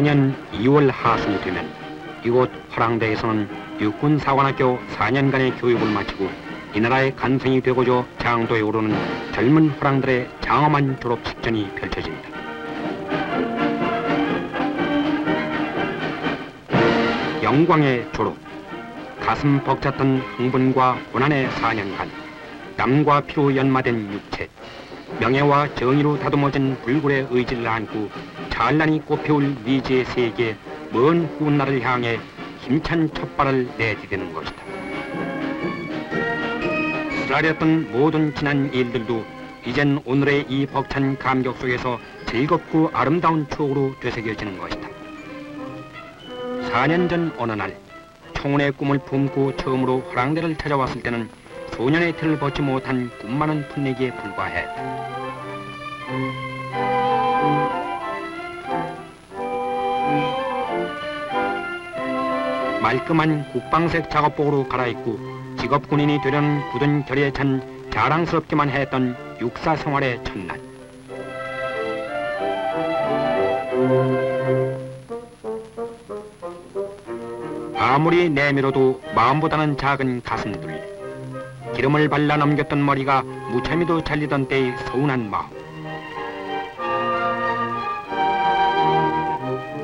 매년 2월 하순이 되면 이곳 화랑대에서는 육군사관학교 4년간의 교육을 마치고 이 나라의 간성이 되고자 장도에 오르는 젊은 화랑들의 장엄한 졸업 식전이 펼쳐집니다. 영광의 졸업, 가슴 벅찼던 흥분과 고난의 4년간, 땀과 피로 연마된 육체, 명예와 정의로 다듬어진 불굴의 의지를 안고 찬란히 꽃피울 미지의 세계 먼 훗날을 향해 힘찬 첫발을 내디디는 것이다. 쓰라렸던 모든 지난 일들도 이젠 오늘의 이 벅찬 감격 속에서 즐겁고 아름다운 추억으로 되새겨지는 것이다. 4년 전 어느 날 청혼의 꿈을 품고 처음으로 화랑대를 찾아왔을 때는 소년의 틀을 벗지 못한 꿈 많은 풋내기에 불과했 말끔한 국방색 작업복으로 갈아입고 직업 군인이 되려는 굳은 결의에 찬 자랑스럽기만 했던 육사 생활의 첫날. 아무리 내밀어도 마음보다는 작은 가슴들. 기름을 발라 넘겼던 머리가 무참히도 잘리던 때의 서운한 마음.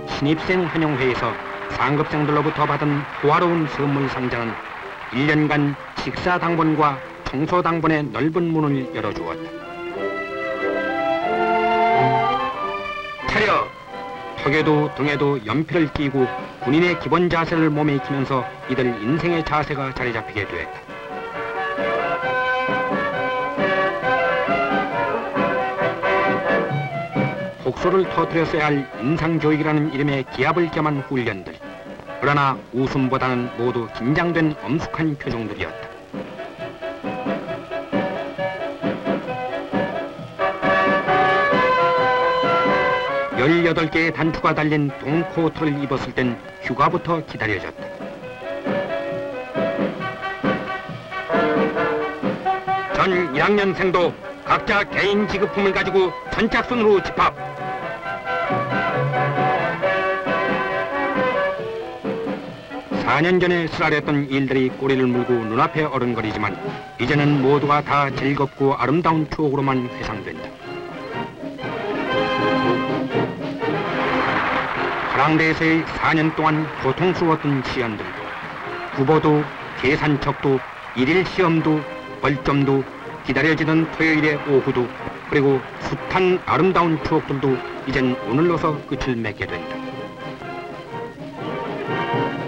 신입생 환영회에서 상급생들로부터 받은 호화로운 선물 상자는 1년간 식사 당번과 청소 당번의 넓은 문을 열어주었다. 차려! 턱에도 등에도 연필을 끼고 군인의 기본 자세를 몸에 익히면서 이들 인생의 자세가 자리 잡히게 되었다. 복소를 터뜨렸어야 할 인상교육이라는 이름의 기합을 겸한 훈련들. 그러나 웃음보다는 모두 긴장된 엄숙한 표정들이었다. 열여덟 개의 단추가 달린 동코트를 입었을 땐 휴가부터 기다려졌다. 전 1학년생도 각자 개인 지급품을 가지고 선착순으로 집합. 사년 전에 쓰라렸던 일들이 꼬리를 물고 눈앞에 어른거리지만 이제는 모두가 다 즐겁고 아름다운 추억으로만 회상된다. 화랑대에서의 4년 동안 고통스러웠던 시연들도 구보도 계산척도 일일 시험도 벌점도 기다려지던 토요일의 오후도 그리고 숱한 아름다운 추억들도 이젠 오늘로서 끝을 맺게 된다.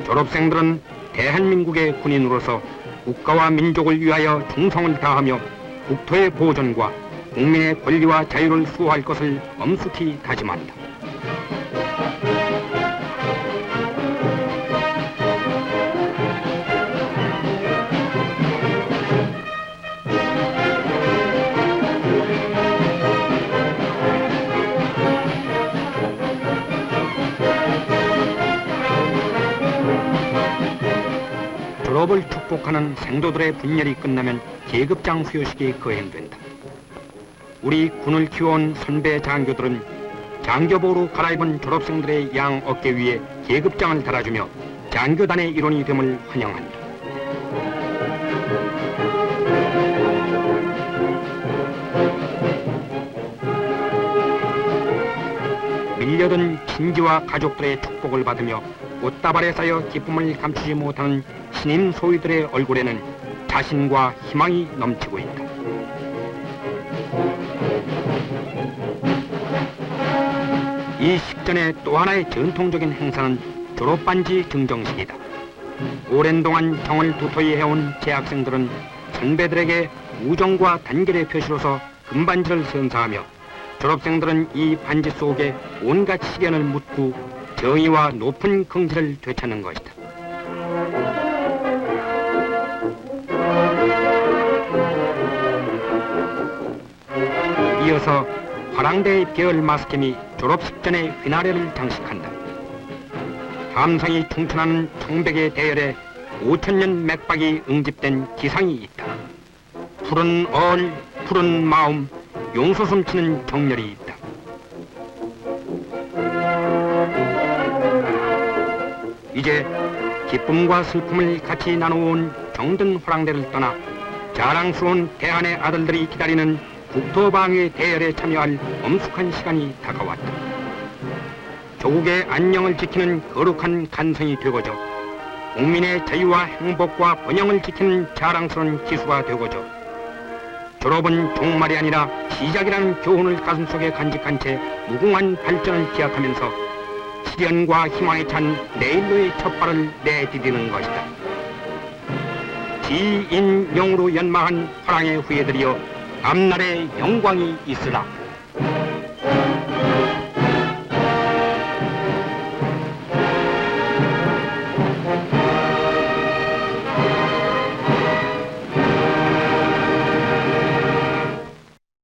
졸업생들은 대한민국의 군인으로서 국가와 민족을 위하여 충성을 다하며 국토의 보존과 국민의 권리와 자유를 수호할 것을 엄숙히 다짐한다. 졸업을 축복하는 생도들의 분열이 끝나면 계급장 수여식이 거행된다. 우리 군을 키워온 선배 장교들은 장교복으로 갈아입은 졸업생들의 양 어깨 위에 계급장을 달아주며 장교단의 일원이 됨을 환영한다. 밀려든 친지와 가족들의 축복을 받으며 꽃다발에 쌓여 기쁨을 감추지 못하는 신임 소위들의 얼굴에는 자신과 희망이 넘치고 있다. 이 식전의 또 하나의 전통적인 행사는 졸업반지 증정식이다. 오랜 동안 정을 도토히 해온 재학생들은 선배들에게 우정과 단결의 표시로서 금반지를 선사하며 졸업생들은 이 반지 속에 온갖 시련을 묻고 정의와 높은 긍지를 되찾는 것이다. 이어서 화랑대의 계열 마스캠이 졸업식 전의 휘나레를 장식한다. 함성이 충천하는 청백의 대열에 5천년 맥박이 응집된 기상이 있다. 푸른 얼, 푸른 마음, 용솟음 치는 정열이 있다. 이제 기쁨과 슬픔을 같이 나누어온 정든 호랑대를 떠나 자랑스러운 대한의 아들들이 기다리는 국토방위 대열에 참여할 엄숙한 시간이 다가왔다. 조국의 안녕을 지키는 거룩한 간성이 되고자 국민의 자유와 행복과 번영을 지키는 자랑스러운 기수가 되고자 졸업은 종말이 아니라 시작이라는 교훈을 가슴속에 간직한 채 무궁한 발전을 기약하면서 시련과 희망에 찬 내일로의 첫 발을 내디디는 것이다. 지인용으로 연마한 화랑의 후예들이여 앞날의 영광이 있으라.